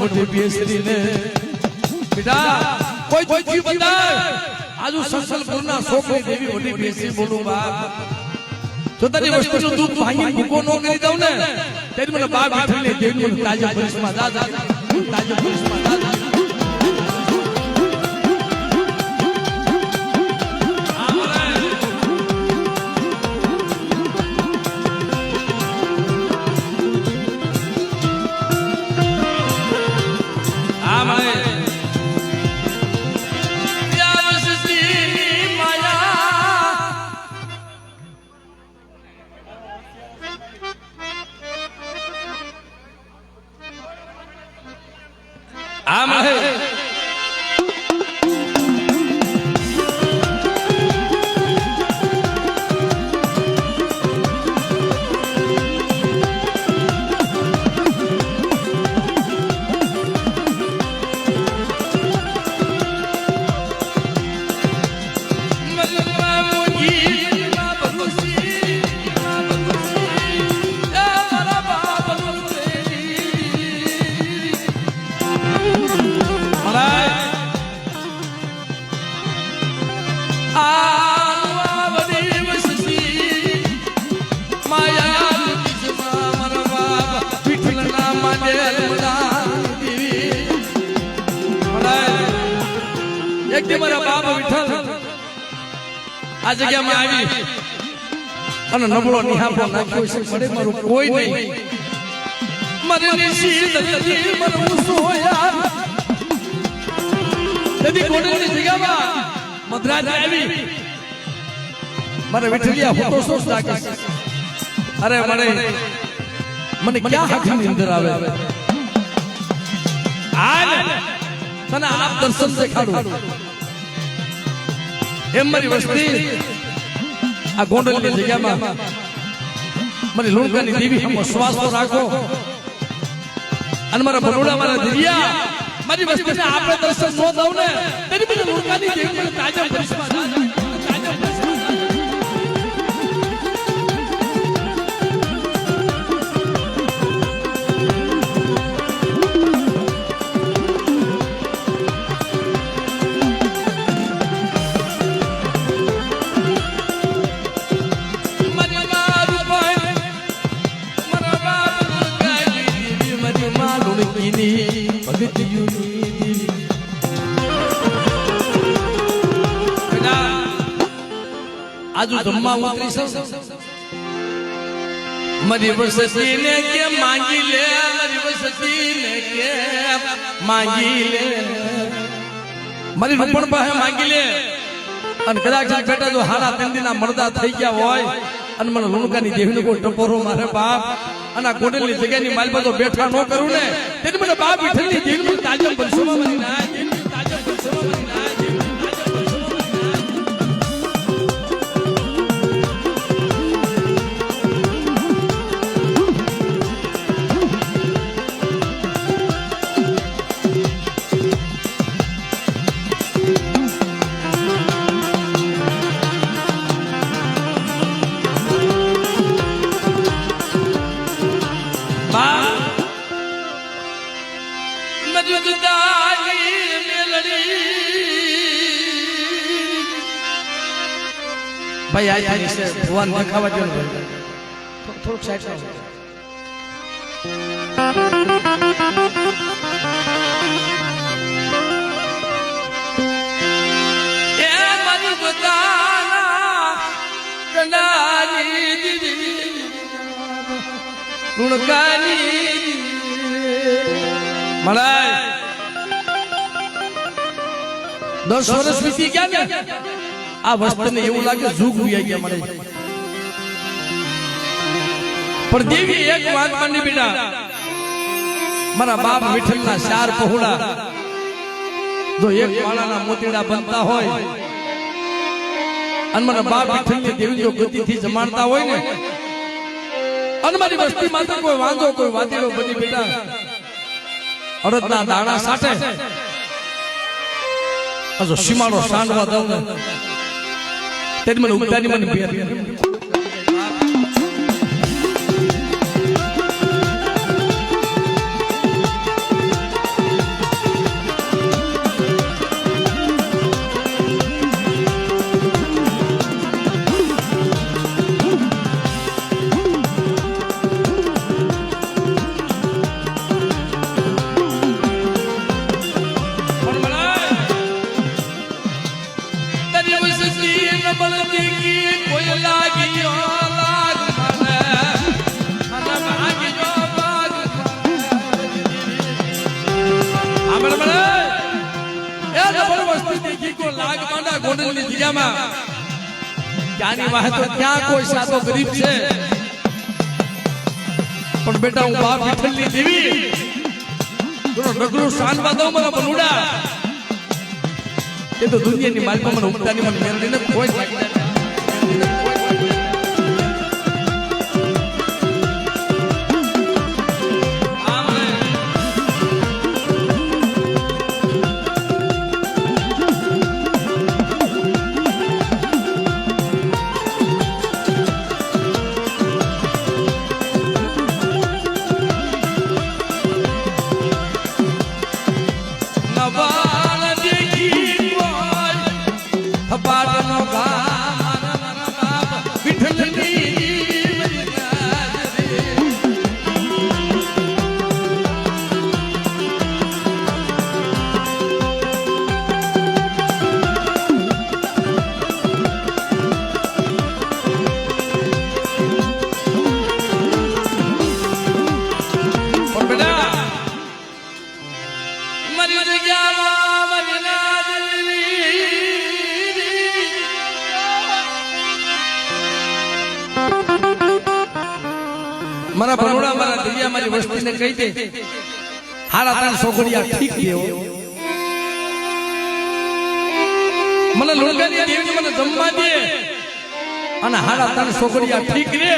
વઢે બેસરીને બેટા, કોઈ દુખ્યું બતાય આજુ સંસલપુરના છોકરી દેવી વઢી બેસી બોલું બાપ. જો તારી વસ્તુનું દુઃખ ભાઈ ભૂકો ન કરી દઉં ને, ત્યારે મને બાપ બેઠીને દેવી મને તાજા પરિસમાં દાદા તાજા એક મારા બાપ વિઠ્ઠલ. આ જગ્યામાં આવી. અને નબળો નિહાપો નાખ્યો છે. પડે મારું કોઈ નહીં. મારે નિશી દત્તજી મને સોયા તેથી કોડલની જગ્યામાં મદ્રાજ આવી. મારે વિઠલિયા ફોટો સોસ લાગે અરે મને મને ક્યાં હાથની અંદર આવે? આ તને આપ દર્શન દેખાડું. એમ મારી વસ્તી. આ ગોંડલની જગ્યામાં મારી લુણકાની દેવી હમો શ્વાસ રાખો. અને મારા બરોડા મારા દિવ્યા મારી વસ્તીને આપણે દર્શન ન દઉં ને તેની બધી લુણકાની દેવી તાજા પરિશ્રમ લુણકીની ભગતિયુની દેવી આજુ જમવા ઉતરી છે મારી વસતીને કે માંગી લે મારી વસતીને કે માંગી લે મારી રૂપણ પાસે માંગી લે અને કદાચ બેટા જો હારા તંદીના મરદા થઈ ગયા હોય અને મને લુણકાની દેવીનો કોઈ ટપોરો મારે બાપ અને ગોડલની જગ્યાની માલ પર જો બેઠા ન કરું ને તેથી મને બાપ વિઠ્ઠલની દેવીનું તાજમ બનશોમાં ભગવાન દેખાવા દો ભાઈ. થોડુંક સાઈડમાં આવો. એ મારી બધાના કંડાની દીદી ગુણગાની મળાય દસ વર્ષ વીતી ગયા ને? આ વસ્તુને એવું લાગે જુગ ઉયા ગયા મળે પણ દેવી એક વાત માની બેટા. મારા બાપ વિઠ્ઠલના ચાર પહોળા. જો એક માળાના મોતીડા બનતા હોય, અને મારા બાપ વિઠ્ઠલની દેવી જો ગતિથી જમાડતા હોય ને, અને મારી વસ્તી તો કોઈ વાંધો, કોઈ વાતીડો બની બેટા. અડદના દાણા સાટે. હજુ સીમાડો સાંડવા દઉં ને તેથી મને ઉગતાની મને વાહે તો ક્યાં કોઈ સાદો ગરીબ છે? પણ બેટા, હું બાપ વિઠ્ઠલની દેવી. થોડો ડગલું શાનવા દઉં મને બનુડા. એ તો દુનિયાની માલમાં મને ઉગતાની મને મેળવીને કોઈ જ હારા તાર છોકરીયા ઠીક મને મને જમવા અને હારા તાર છોકરીયા ઠીક રે.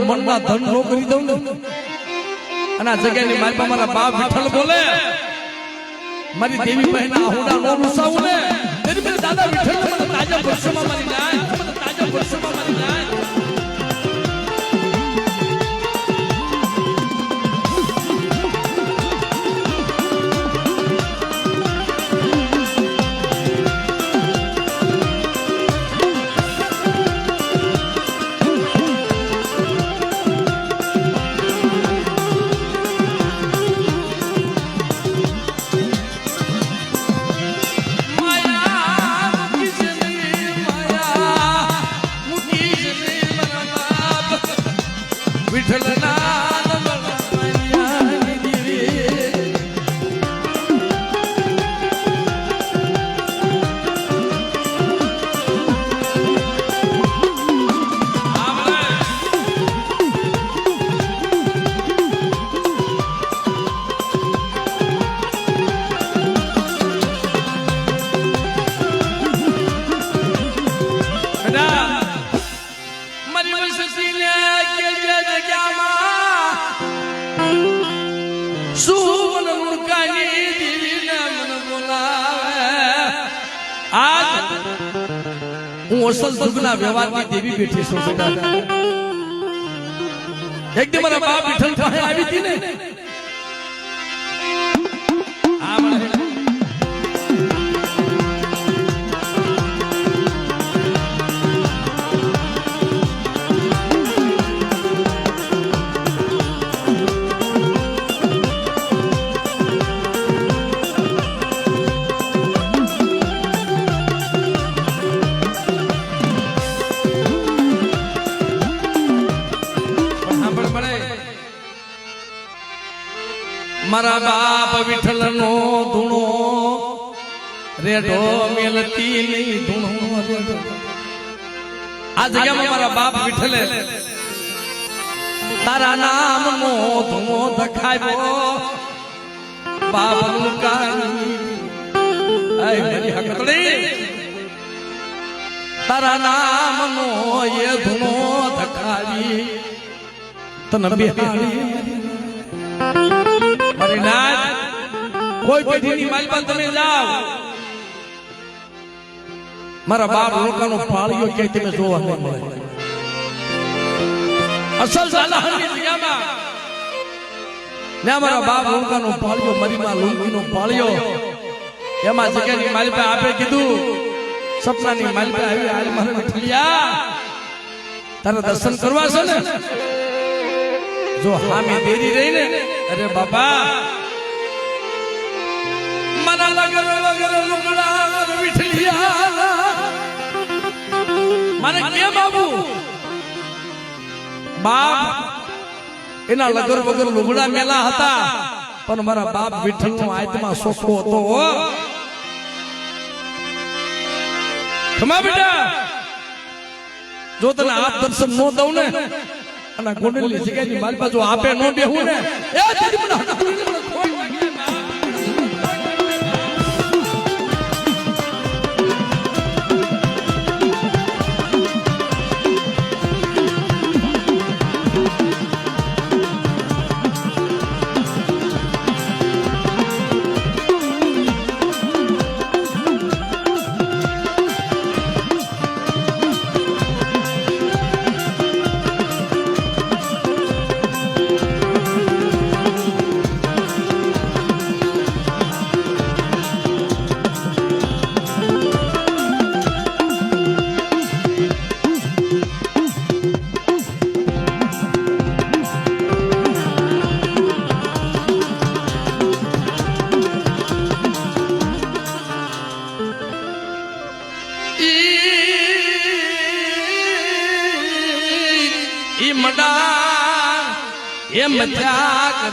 મનમાં ધન નો કરી દઉં અને આ જગ્યાની મારી મારા બાપ વિઠ્ઠલ બોલે, મારી દેવી બહેન અસલ દુર્ગના વ્યવહારની દેવી બેઠી છું. બેટા એકદમ મારા બાપ વિઠ્ઠલ પાસે આવી હતી ને? રેઢો મેલતી નહીં ધૂણો રેડો. આ જગ્યામાં મારા બાપ વિઠ્ઠલે તારા નામ નો ધૂમો ધખાવ્યો બાપ મુકાની આય મારી હકતડી તારા નામ નો એ ધૂમો દખાવી તને બિહારી મારી. નાથ કોઈ પેઢીની માલમાં તમે જાઓ. મારા બાપ લોકોનો પાળિયો ક્યાંય તમે જોવા નહીં મળે અસલ સાલાહની જગ્યામાં ને મારા બાપ લોકોનો પાળિયો મરીમાં લુંગીનો પાળિયો એમાં જગ્યાની માલિકા આપે કીધું સપનાની માલિકા આવી હાલ મારે ઠલિયા તારે દર્શન કરવા છે ને જો હામી દેરી રહી ને અરે બાપા મના લગર વગર લુગડા વિઠલિયા મારે કેમ આવું બાપ એના લગર વગર લુગડા મેલા હતા. પણ મારા બાપ વિઠ્ઠલ નો આત્મા સોખો હતો ખમા બેટા. જો તને આપ દર્શન નો દઉં ને અને ગોંડલની જગ્યાની મારી બાજુ આપે નો બેહું ને એ મને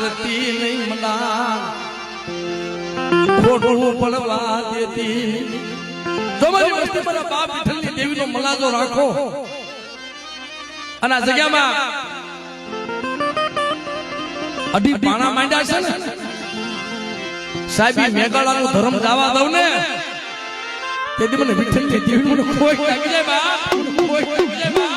કરતી નહીં મડા ખોટું પડવા દેતી તમારી વસ્તી મારા બાપ વિઠ્ઠલની દેવીનો મલાજો રાખો અને આ જગ્યામાં અઢી પાણા માંડ્યા છે ને સાહેબ મેઘાળાનો ધર્મ જવા દઉં ને। તેથી મને વિઠ્ઠલની દેવીનો કોઈ જાય બાપ, કોઈ લાગી જાય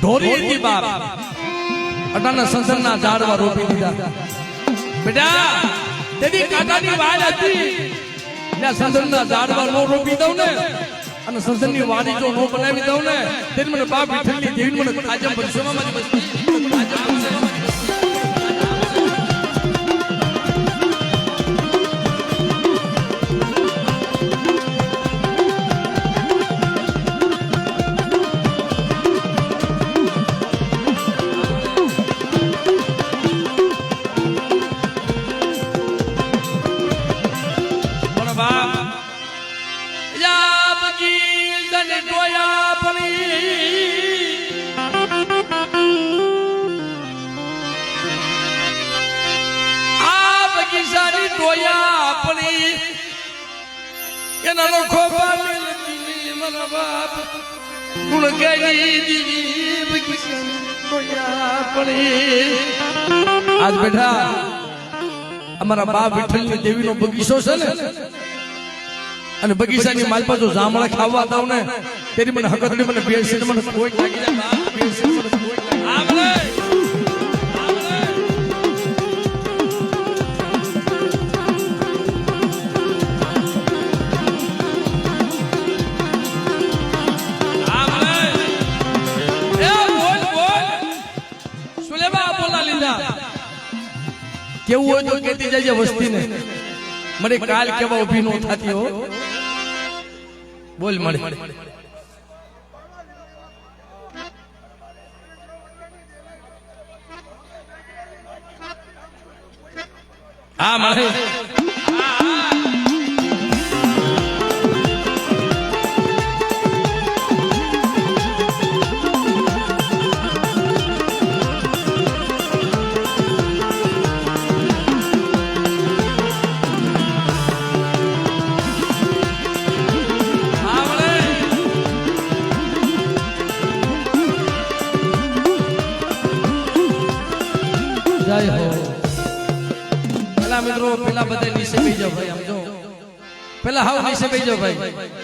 ઢોરી હતી બાપ. અટાના ઝાડવા રોપી દીધા. બેટા, તેની કાકાની વાડ હતી. ત્યાં સંસારના ઝાડવા નો રોપી દઉં ને, અને સંસારની વાડી જો નો બનાવી દઉં ને, તેની મને બાપ વિઠ્ઠલની દેવી મને તાજમ બનશોમાં મારી બસ્તી તાજમ એના લોકો પામેલ દીવી મારા બાપ. ગુણ ગાઈ દીવી બગીચાની ટોયા પડી આજ બેઠા અમારા બા વિઠ્ઠલની દેવીનો બગીચો છે ને? અને બગીચાની માલપા જો જામણા ખાવા દઉં ને તેની મને હકતની મને બે સીટ મને કોઈ લાગી જાય બા, કેવું હોય તો કેતી જજે વસ્તીને. મને કાલ કેવા ઊભી નો થતી હો. બોલ મળે હા મળે જાઓ ભાઈ.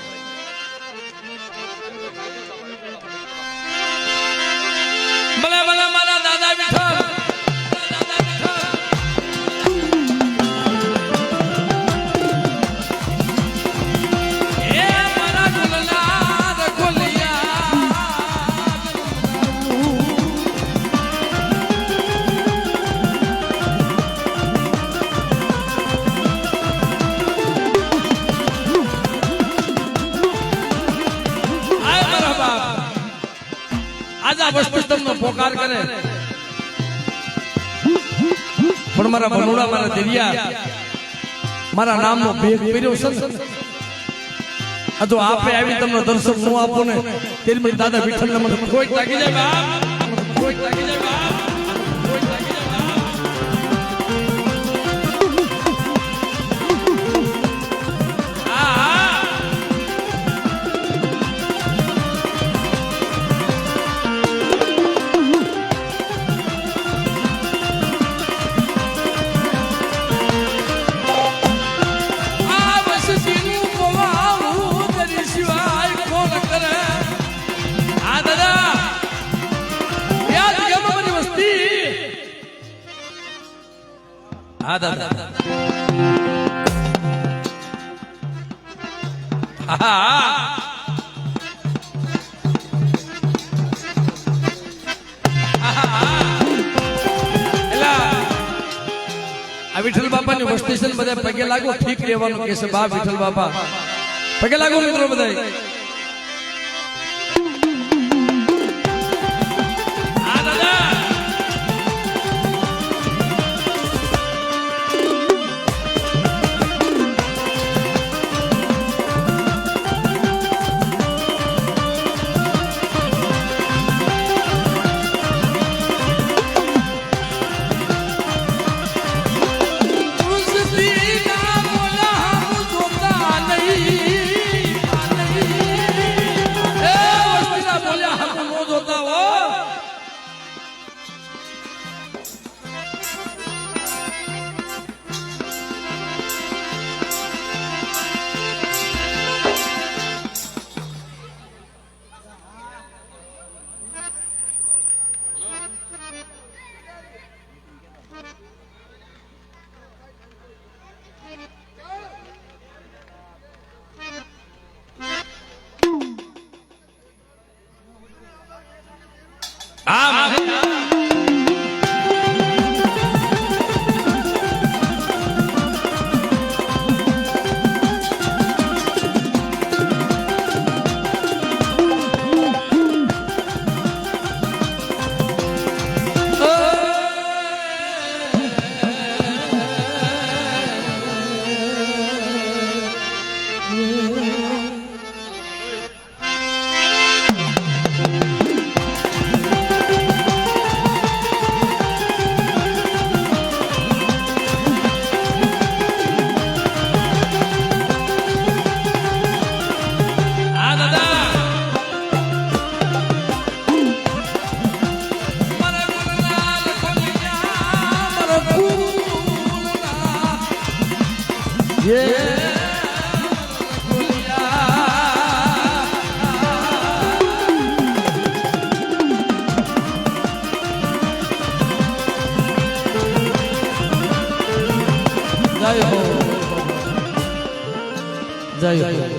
મારા બનુડા મારા દરિયા મારા નામનો ભેગ કર્યો છે ને. આ આપે આવી તમને દર્શનનું આપો ને, તેલ દાદા વિઠ્ઠલ ને મને કોઈ લાગી જાય બાપ કોઈ લાગી જાય બાપ હા દાદા હા, આ વિઠ્ઠલ બાપાની વસ્તી છે બધા પગે લાગો ઠીક લેવાનું કે છે બા વિઠ્ઠલ બાપા. પગે લાગો મિત્રો બધા જય હો